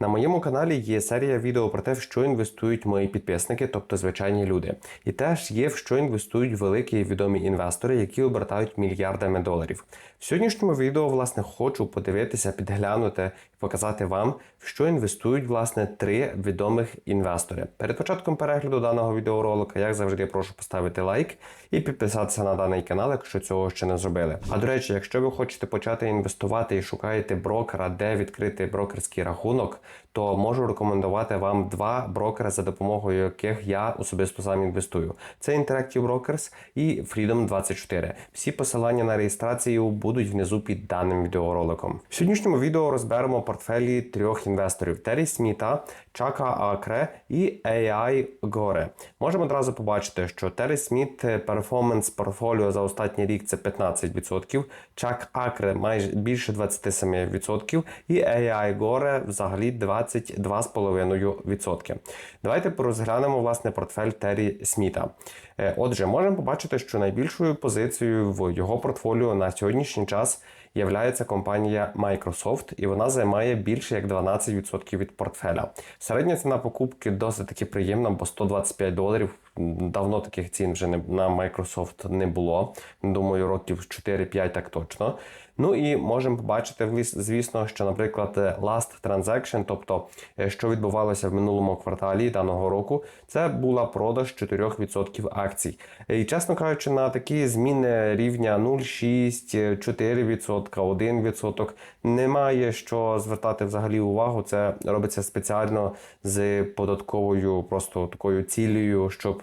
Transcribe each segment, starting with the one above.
На моєму каналі є серія відео про те, в що інвестують мої підписники, тобто звичайні люди. І теж є в що інвестують великі і відомі інвестори, які обертають мільярдами доларів. В сьогоднішньому відео, власне, хочу подивитися, підглянути і показати вам, в що інвестують власне три відомих інвестори. Перед початком перегляду даного відеоролика, як завжди, прошу поставити лайк і підписатися на даний канал, якщо цього ще не зробили. А до речі, якщо ви хочете почати інвестувати і шукаєте брокера, де відкрити брокерський рахунок, то можу рекомендувати вам два брокери, за допомогою яких я особисто сам інвестую. Це Interactive Brokers і Freedom 24. Всі посилання на реєстрацію будуть внизу під даним відеороликом. В сьогоднішньому відео розберемо портфелі трьох інвесторів: Террі Сміта, Чака Акре і AI Горе. Можемо одразу побачити, що Террі Сміт перформанс портфоліо за останній рік це 15%, Чак Акре майже більше 27% і AI Горе взагалі 22,5%. Давайте порозглянемо власне портфель Террі Сміта. Е, Отже, можемо побачити, що найбільшою позицією в його портфоліо на сьогоднішній час являється компанія Microsoft, і вона займає більше як 12% від портфеля. Середня ціна покупки досить таки приємна, бо 125 доларів. Давно таких цін вже не на Microsoft не було. Думаю, років 4-5 так точно. Ну і можемо побачити, звісно, що, наприклад, last transaction, тобто е, що відбувалося в минулому кварталі даного року, це була продаж 4% акцій. І чесно кажучи, на такі зміни рівня 0,6, 4%, 1% немає що звертати взагалі увагу. Це робиться спеціально з податковою просто такою цілею, щоб.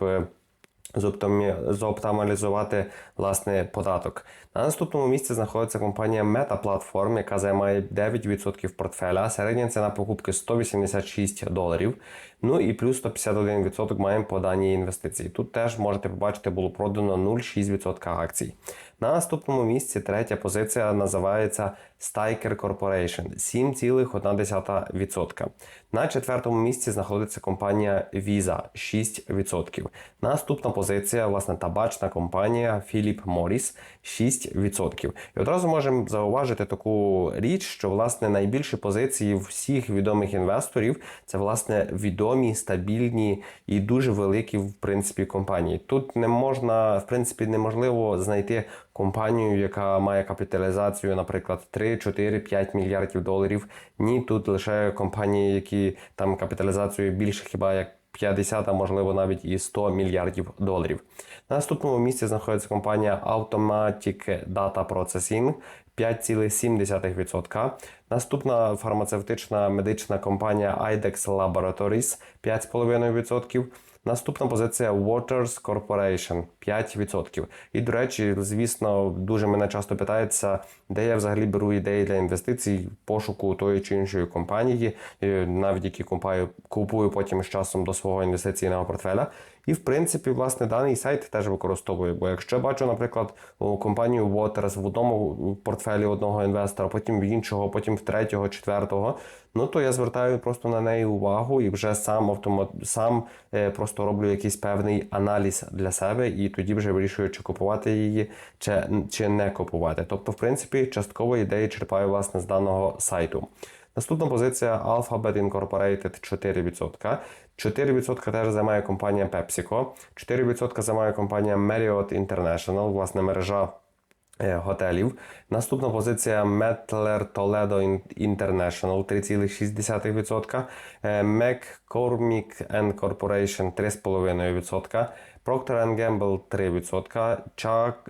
Зооптималізувати власне податок. На наступному місці знаходиться компанія Meta Platform, яка займає 9% портфеля. Середня ціна покупки 186 доларів. Ну і плюс 151% маємо по даній інвестиції. Тут теж можете побачити, було продано 0,6% акцій. На наступному місці третя позиція називається Steiker Corporation 7,1%. На четвертому місці знаходиться компанія Visa 6%. Наступна позиція, власне, табачна компанія Philip Morris 6%. І одразу можемо зауважити таку річ, що власне найбільші позиції всіх відомих інвесторів це власне відомі, стабільні і дуже великі в принципі компанії. Тут не можна, в принципі, неможливо знайти компанію, яка має капіталізацію, наприклад, 3, 4, 5 мільярдів доларів. Ні, тут лише компанії, які там капіталізацією більше хіба як 50, а можливо навіть і 100 мільярдів доларів. На наступному місці знаходиться компанія Automatic Data Processing 5,7%. Наступна фармацевтична медична компанія IDEX Laboratories 5,5%. Наступна позиція Waters Corporation 5%. І, до речі, звісно, дуже мене часто питаються, де я взагалі беру ідеї для інвестицій, пошуку тої чи іншої компанії, навіть які купую, купую потім з часом до свого інвестиційного портфеля. І, в принципі, власне, даний сайт теж використовую. Бо якщо бачу, наприклад, компанію Waters в одному портфелі одного інвестора, потім в іншого, потім в третього, четвертого, ну то я звертаю просто на неї увагу і вже сам автомат сам е, просто роблю якийсь певний аналіз для себе, і тоді вже вирішую, чи купувати її, чи, чи не купувати. Тобто, в принципі, частково ідеї черпаю власне з даного сайту. Наступна позиція Alphabet Incorporated 4%. 4% теж займає компанія PepsiCo, 4% займає компанія Marriott International, власне мережа готелів. Наступна позиція Metler Toledo International 3,6%, е, McCormick Corporation 3,5%, Procter Gamble 3%,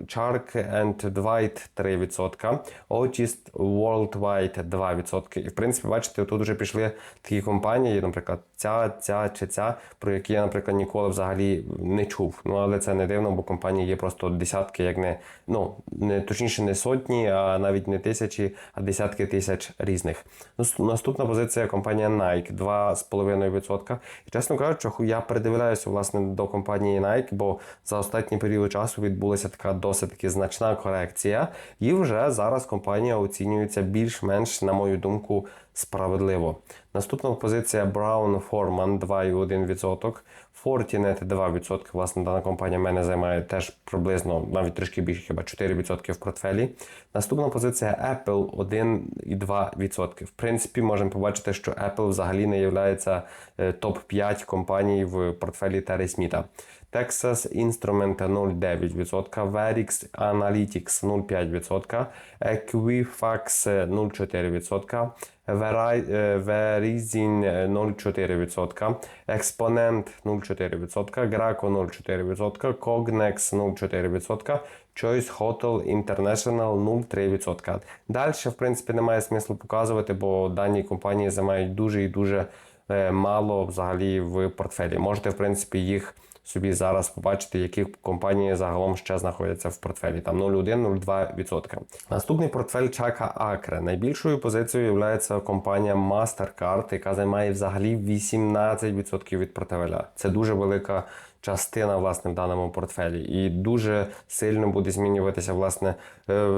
Chark and Dwight 3%, Otis Worldwide 2%. І в принципі, бачите, тут вже пішли такі компанії, наприклад, ця, ця чи ця, про які я, наприклад, ніколи взагалі не чув. Ну але це не дивно, бо компанії є просто десятки, як не ну не точніше не сотні, а навіть не тисячі, а десятки тисяч різних. Наступна позиція компанія Nike 2,5%. І чесно кажучи, я придивляюся власне до компанії Nike. Nike, бо за останній період часу відбулася така досить таки значна корекція, і вже зараз компанія оцінюється більш-менш, на мою думку, справедливо. Наступна позиція Brown Forman 2,1%. Fortinet 2%. Власне, дана компанія мене займає теж приблизно навіть трішки більше, хіба 4% в портфелі. Наступна позиція Apple 1,2%. В принципі, можемо побачити, що Apple взагалі не є топ-5 компаній в портфелі Террі Сміта. Texas Instrument 0,9%, Verix Analytics 0,5%, Equifax 0,4%, Veri- е, Verizon 0,4%, Exponent 0,4%, Graco 0,4%, Cognex 0,4%, Choice Hotel International 0,3%. Далі, в принципі, немає смислу показувати, бо дані компанії займають дуже і дуже е, мало взагалі в портфелі. Можете, в принципі, їх собі зараз побачити, які компанії загалом ще знаходяться в портфелі. Там 0,1-0,2%. Наступний портфель Чака Акре. Найбільшою позицією є компанія MasterCard, яка займає взагалі 18% від портфеля. Це дуже велика частина власне в даному портфелі, і дуже сильно буде змінюватися власне е,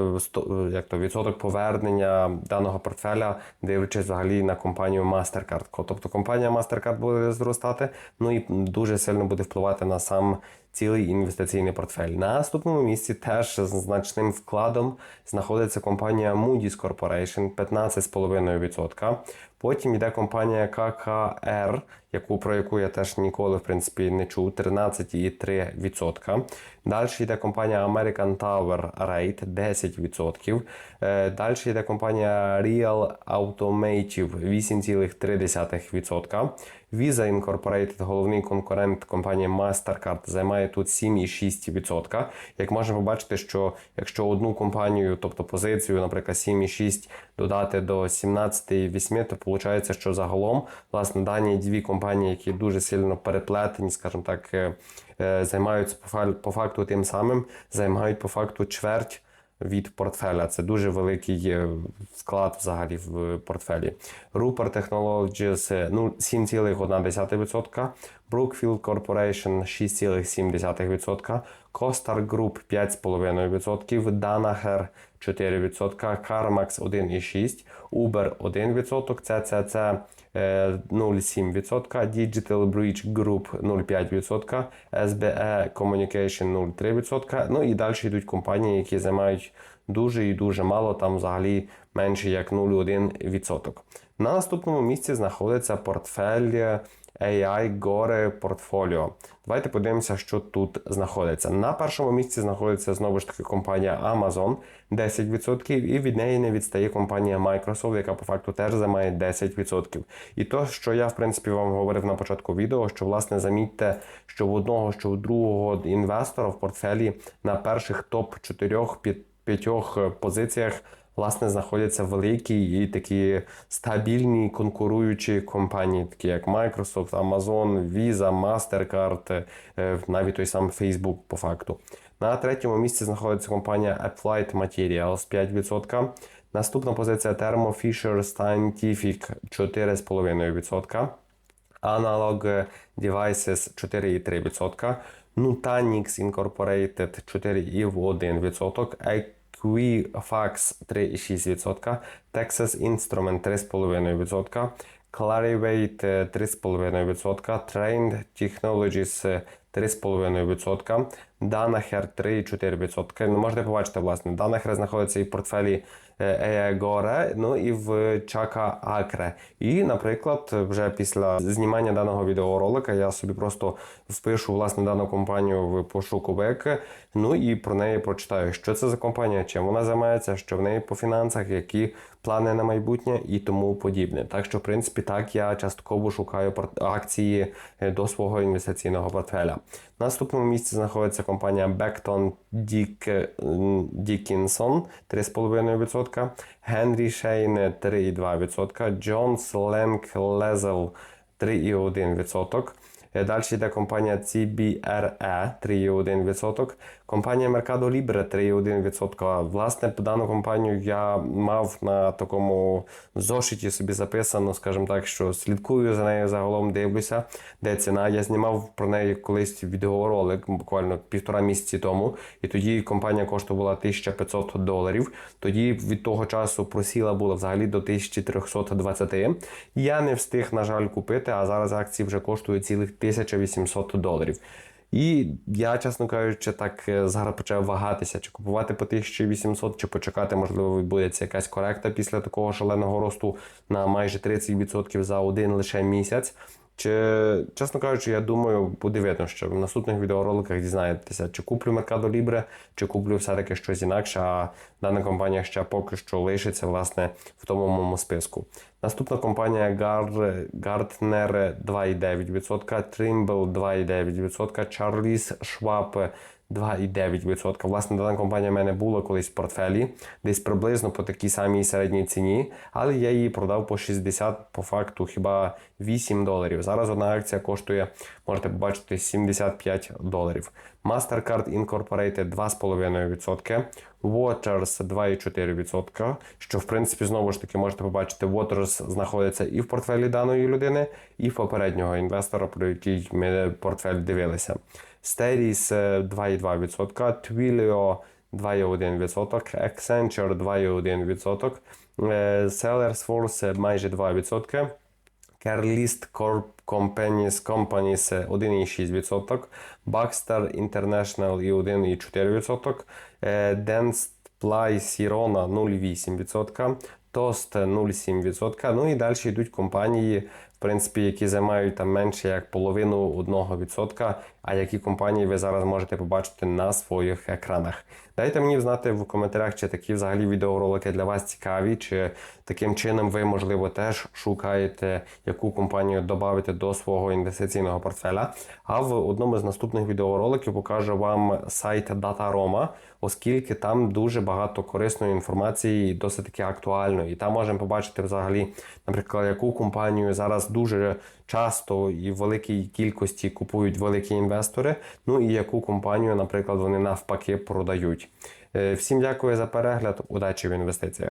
як то відсоток повернення даного портфеля, дивлячись взагалі на компанію MasterCard. Тобто компанія MasterCard буде зростати, ну і дуже сильно буде впливати на сам цілий інвестиційний портфель. На наступному місці теж з значним вкладом знаходиться компанія Moody's Corporation 15,5%. Потім йде компанія KKR, яку про яку я теж ніколи в принципі не чув, 13,3%. Далі йде компанія American Tower Rate 10%. Е, Далі йде компанія Real Automotive 8,3%. Visa Incorporated, головний конкурент компанії MasterCard, займає тут 7,6%. Як можна побачити, що якщо одну компанію, тобто позицію, наприклад, 7,6 додати до 17,8, то виходить, що загалом власне дані дві компанії, які дуже сильно переплетені, скажімо так, е, е, займаються по факту тим самим, займають по факту чверть від портфеля. Це дуже великий е, вклад взагалі в портфелі. Rupert Technologies ну, 7,1%, Brookfield Corporation 6,7%, Costar Group 5,5%, Danaher 4%, CarMax 1,6%, Uber 1%, CCC е, 0,7%, Digital Bridge Group 0,5%, SBE Communication 0,3%. Ну і далі йдуть компанії, які займають дуже і дуже мало, там взагалі менше як 0,1%. На наступному місці знаходиться портфель AI Gore Portfolio. Давайте подивимося, що тут знаходиться. На першому місці знаходиться знову ж таки компанія Amazon 10%, і від неї не відстає компанія Microsoft, яка по факту теж займає 10%. І то, що я в принципі вам говорив на початку відео, що власне замітьте, що в одного, що в другого інвестора в портфелі на перших топ 4-5 позиціях власне знаходяться великі і такі стабільні конкуруючі компанії, такі як Microsoft, Amazon, Visa, Mastercard, е, навіть той сам Facebook по факту. На третьому місці знаходиться компанія Applied Materials 5%. Наступна позиція Thermo Fisher Scientific 4,5%. Analog Devices 4,3%, Nutanix Incorporated 4,1%, Equifax 3,6%, Texas Instrument 3,5%, Clarivate е, 3,5%, Trained Technologies е, 3,5%, Danaher 3,4%. Ну, можете побачити, власне, Danaher знаходиться і в портфелі е, ну і в Чака Акре. І, наприклад, вже після знімання даного відеоролика я собі просто впишу власне дану компанію в пошуковик, ну і про неї прочитаю, що це за компанія, чим вона займається, що в неї по фінансах, які плани на майбутнє і тому подібне. Так що, в принципі, так я частково шукаю акції е, до свого інвестиційного портфеля. На наступному місці знаходиться компанія Beckton Dick- Dickinson 3,5%, Henry Shane 3,2%, Jones Lang Lesel 3,1%. Далі йде компанія CBRE 3,1%. Компанія Mercado Libre 3,1%. Власне, дану компанію я мав на такому зошиті собі записано, скажімо так, що слідкую за нею загалом, дивлюся, де ціна. Я знімав про неї колись відеоролик, буквально півтора місяці тому. І тоді компанія коштувала 1500 доларів. Тоді від того часу просіла була взагалі до 1320. Я не встиг, на жаль, купити, а зараз акції вже коштують цілих 1800 доларів. І я, чесно кажучи, так е, зараз почав вагатися, чи купувати по 1800, чи почекати, можливо, відбудеться якась коректа після такого шаленого росту на майже 30% за один лише місяць. Чи, чесно кажучи, я думаю, буде видно, що в наступних відеороликах дізнаєтеся, чи куплю Mercado Libre, чи куплю все-таки щось інакше, а дана компанія ще поки що лишиться власне в тому моєму списку. Наступна компанія Gar- Gartner 2,9%, Trimble 2,9%, Charles Schwab 2,9%. Власне, дана компанія в мене була колись в портфелі, десь приблизно по такій самій середній ціні, але я її продав по 60, по факту хіба 8 доларів. Зараз одна акція коштує, можете побачити, 75 доларів. Mastercard Incorporated 2,5%, Waters 2,4%, що в принципі знову ж таки можете побачити, Waters знаходиться і в портфелі даної людини, і в попереднього інвестора, про який ми портфель дивилися. Steris е, 2,2%, Twilio 2,1%, Accenture 2,1%, е, Salesforce майже 2%, Carlist Corp Companies, Companies 1,6%, Baxter International і 1,4%, Dance Ply Sirona 0,8%, Toast 0,7%. Ну і далі йдуть компанії, в принципі, які займають там менше як половину 1%, а які компанії ви зараз можете побачити на своїх екранах. Дайте мені знати в коментарях, чи такі взагалі відеоролики для вас цікаві, чи таким чином ви, можливо, теж шукаєте, яку компанію додати до свого інвестиційного портфеля. А в одному з наступних відеороликів покажу вам сайт DataRoma, оскільки там дуже багато корисної інформації досить таки актуальної. І там можемо побачити взагалі, наприклад, яку компанію зараз дуже часто і в великій кількості купують великі інвестори. Ну і яку компанію, наприклад, вони навпаки продають. Е, Всім дякую за перегляд. Удачі в інвестиціях.